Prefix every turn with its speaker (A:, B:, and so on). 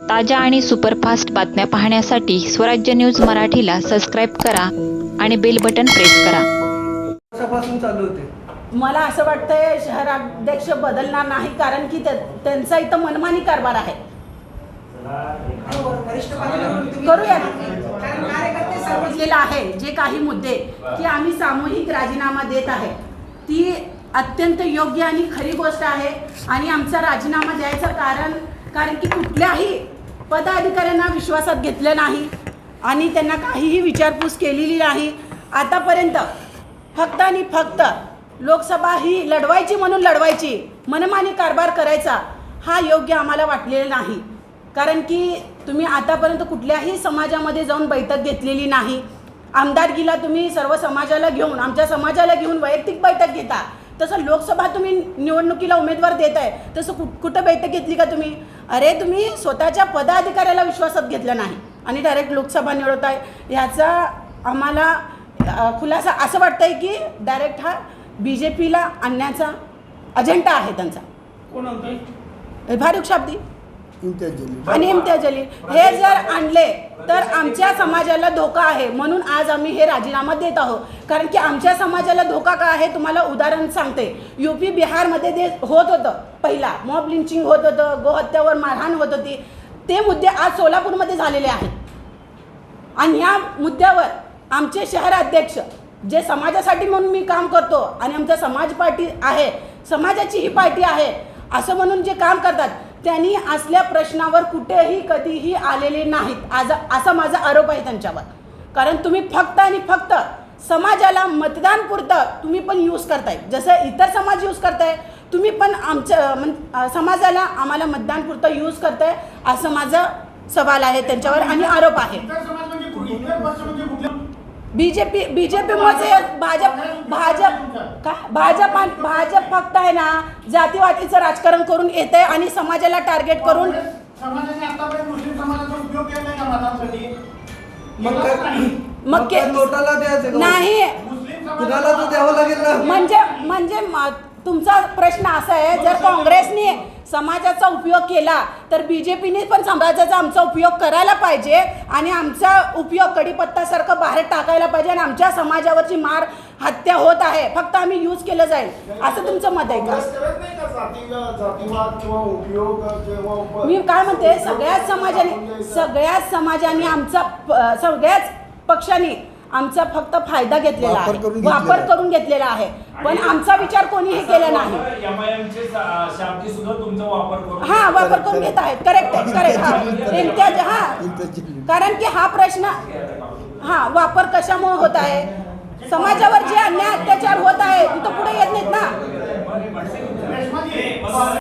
A: ताज्या आणि सुपरफास्ट बातम्या पाहण्यासाठी स्वराज्य न्यूज मराठीला सबस्क्राईब करा आणि बेल बटन प्रेस करा.
B: वर्षापासून चालू होते?
C: मला असं वाटतंय शहराध्यक्ष बदलणार नाही कारण की त्या- त्यांचा इथं मनमानी कारभार आहे. करूया सांगितलेलं आहे जे काही मुद्दे की आम्ही सामूहिक राजीनामा देत आहे ती अत्यंत योग्य आणि खरी गोष्ट आहे आणि आमचा राजीनामा द्यायचं कारण कारण की कुठल्याही पदाधिकाऱ्यांना विश्वासात घेतलं नाही आणि त्यांना काहीही विचारपूस केलेली नाही. आतापर्यंत फक्त आणि फक्त लोकसभा ही लढवायची म्हणून लढवायची मनमानी कारभार करायचा हा योग्य आम्हाला वाटलेला नाही. कारण की तुम्ही आतापर्यंत कुठल्याही समाजामध्ये जाऊन बैठक घेतलेली नाही. आमदारकीला तुम्ही सर्व समाजाला घेऊन आमच्या समाजाला घेऊन वैयक्तिक बैठक घेता. तसं लोकसभा तुम्ही निवडणुकीला उमेदवार देत आहे तसं कुठ कुठं बैठक घेतली का तुम्ही? अरे तुम्ही स्वतःच्या पदाधिकाऱ्याला विश्वासात घेतलं नाही आणि डायरेक्ट लोकसभा निवडत आहे ह्याचा आम्हाला खुलासा असं वाटतंय की डायरेक्ट हा बी जे पीला आणण्याचा अजेंडा आहे त्यांचा.
B: कोण होते
C: फारुख शाब्दी.
D: इम्तियाज जलील
C: आणि इम्तियाज जलील हे जर आणले तर आमच्या समाजाला धोका आहे. म्हणून आज आम्ही हे राजीनामा देत आहोत. कारण की आमच्या समाजाला धोका का आहे तुम्हाला उदाहरण सांगते. युपी बिहारमध्ये जे होत होतं पहिला मॉब लिंचिंग होत होतं गोहत्यावर मारहाण होत होती. ते मुद्दे आज सोलापूरमध्ये झालेले आहेत. आणि ह्या मुद्द्यावर आमचे शहर अध्यक्ष जे समाजासाठी म्हणून मी काम करतो आणि आमचा समाज पार्टी आहे समाजाची ही पार्टी आहे असं म्हणून जे काम करतात त्यांनी असल्या प्रश्नावर कुठेही कधीही आलेले नाहीत. आज असा माझा आरोप आहे त्यांच्यावर. कारण तुम्ही फक्त आणि फक्त समाजाला मतदान पुरतं तुम्ही पण यूज करताय. जसं इतर समाज यूज करताय तुम्ही पण आमच्या समाजाला आम्हाला मतदान पुरतं यूज करताय असं माझं सवाल आहे त्यांच्यावर आणि आरोप आहे. बीजेपी बीजेपी मध्ये भाजप भाजप काय भाजप आणि- भाजप फक्त आहे ना जातीवाटीचं राजकारण करून येत आहे आणि समाजाला टार्गेट करून
E: समाजाने आतापर्यंत मुस्लिम समाजाचा उपयोग केला नाही का मतांसाठी?
B: मग
E: नाही.
C: मग
B: मग
C: के-
B: काय नोटाला द्यायचं का?
C: नाही.
E: मुस्लिम
B: कुणाला तर द्यावं लागेल ना.
C: म्हणजे म्हणजे म- तुमचा प्रश्न असा आहे जर काँग्रेसने समाजाचा उपयोग केला तर बी जे पीने पण समाजाचा आमचा उपयोग करायला पाहिजे आणि आमचा उपयोग कडीपत्तासारखं बाहेर टाकायला पाहिजे आणि आमच्या समाजावरची मार हत्या होत आहे. फक्त आम्ही यूज केलं जाईल. असं तुमचं मत आहे का? मी काय म्हणते सगळ्याच समाजाने सगळ्याच समाजाने आमचा सगळ्याच पक्षाने आमचा फक्त फायदा घेतलेला
D: वापर
C: आहे.
D: करून
C: वापर
D: घेतलेला
C: करून घेतलेला आहे. पण आमचा विचार कोणी हे केला नाही. हा वापर करून घेत आहेत. करेक्ट आहे करेक्ट हा. हा. कारण की हा प्रश्न हा वापर कशामुळे होत आहे? समाजावर जे अन्याय अत्याचार होत आहे तिथं पुढे येत नाहीत ना?